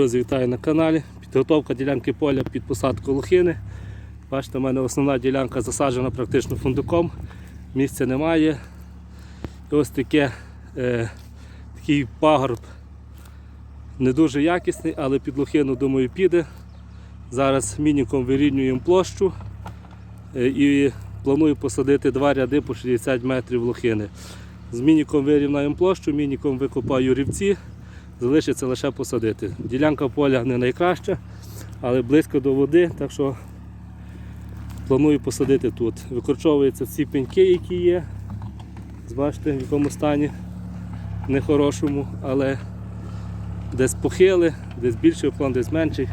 Вітаю на каналі. Підготовка ділянки поля під посадку лохини. Бачите, у мене основна ділянка засаджена практично фундуком. Місця немає. І ось таке, е, такий пагорб не дуже якісний, але під лохину, думаю, піде. Зараз мініком вирівнюємо площу е, і планую посадити два ряди по 60 метрів лохини. З мініком вирівняємо площу, мініком викопаю рівці залишиться лише посадити. Ділянка поля не найкраща, але близько до води, так що планую посадити тут. Викорчовуються всі пеньки, які є. Бачите, в якому стані нехорошому, але десь похили, десь більший уклон, десь менший.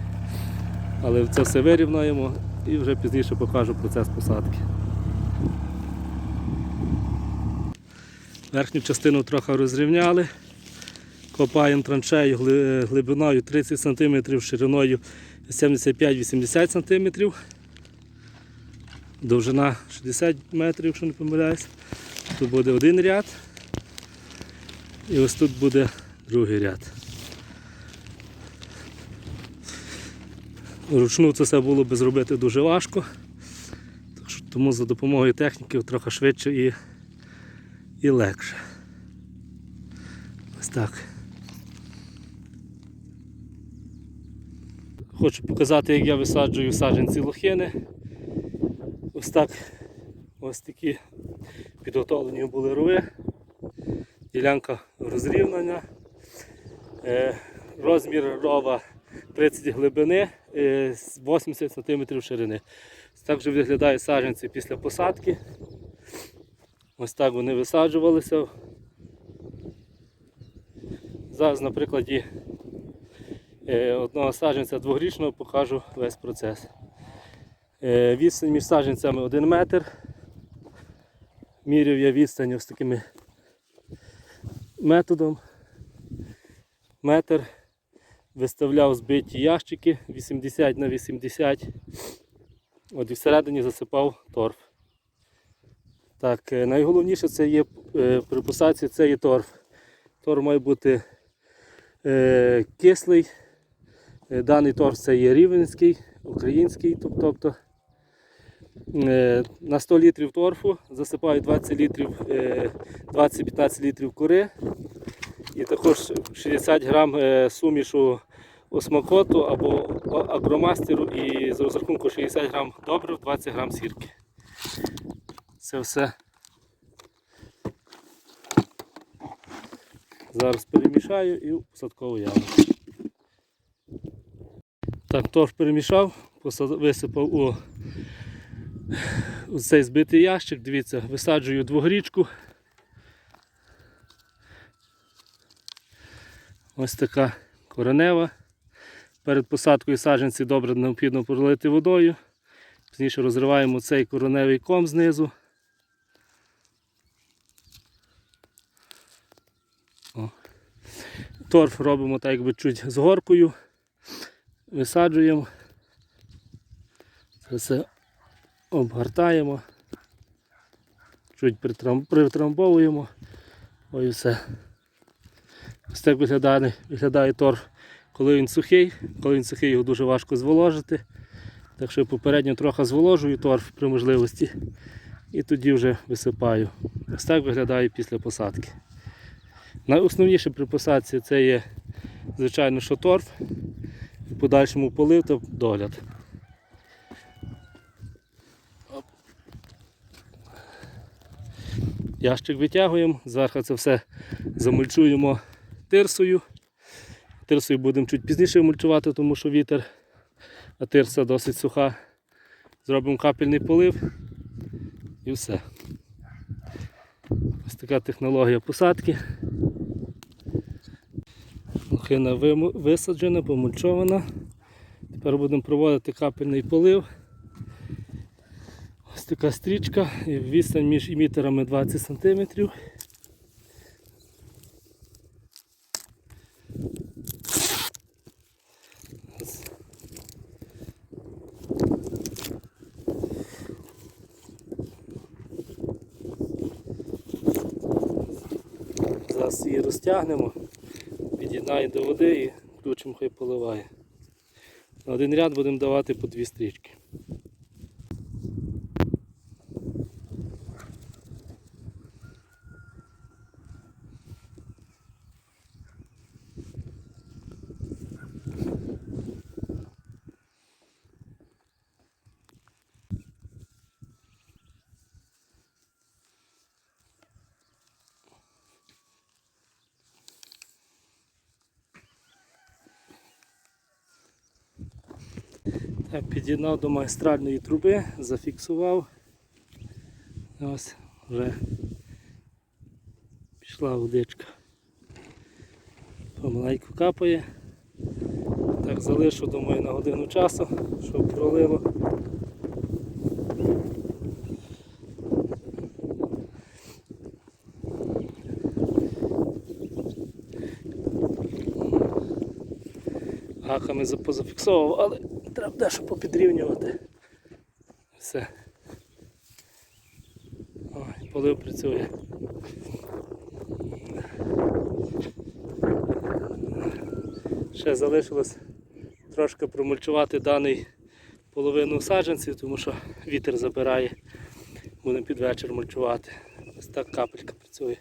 Але це все вирівнаємо і вже пізніше покажу процес посадки. Верхню частину трохи розрівняли. Копаємо траншею глибиною 30 см, шириною 75-80 см. Довжина 60 метрів, якщо не помиляюсь. Тут буде один ряд. І ось тут буде другий ряд. Вручну це все було би зробити дуже важко. Тому за допомогою техніки трохи швидше і, і легше. Ось так. Хочу показати, як я висаджую саджанці лохини. Ось так ось такі підготовлені були рови. Ділянка розрівнена. Е, Розмір рова 30 глибини, е, 80 см ширини. Так вже виглядає саджанці після посадки. Ось так вони висаджувалися. Зараз на прикладі е, одного саджанця двогрічного покажу весь процес. Е, Відстань між саджанцями 1 метр. Міряв я відстань ось таким методом. Метр. Виставляв збиті ящики 80 на 80. От і всередині засипав торф. Так, е, найголовніше це є е, при посадці це є торф. Торф має бути е, кислий. Е, Даний торф це є рівненський, український. Тобто е, на 100 літрів торфу засипаю 20 літрів, е, 20-15 літрів кори і також 60 грам сумішу осмокоту або агромастеру і з розрахунку 60 грам добрив, 20 грам сірки. Це все Зараз перемішаю і посадкову яму. Так, торф перемішав, висипав у, у цей збитий ящик. Дивіться, висаджую двогрічку. Ось така коренева. Перед посадкою саджанці добре необхідно пролити водою. Пізніше розриваємо цей короневий ком знизу. О. Торф робимо так якби чуть з горкою. Висаджуємо. Це все обгортаємо. Чуть притрам- притрамбовуємо. Ось все. Ось так виглядає, виглядає торф, коли він сухий. Коли він сухий, його дуже важко зволожити. Так що я попередньо трохи зволожую торф при можливості. І тоді вже висипаю. Ось так виглядає після посадки. Найосновніше при посадці це є, звичайно, що торф, і в подальшому полив та догляд. Ящик витягуємо, зверху це все замульчуємо тирсою. Тирсою будемо чуть пізніше мульчувати, тому що вітер, а тирса досить суха. Зробимо капельний полив і все. Ось така технологія посадки. Лохина висаджена, помульчована. Тепер будемо проводити капельний полив. Ось така стрічка, відстань між імітерами 20 см. Зараз її розтягнемо, під'єднаємо до води і підключимо, хай поливає. На один ряд будемо давати по дві стрічки. Так, під'єднав до магістральної труби, зафіксував. Ось вже пішла водичка. Помаленьку капає. Так залишу, думаю, на годину часу, щоб пролило. Гаками за- позафіксовував, але треба дещо попідрівнювати. Все. Ой, полив працює. Ще залишилось трошки промульчувати даний половину саджанців, тому що вітер забирає. Будемо під вечір мульчувати. Ось так капелька працює.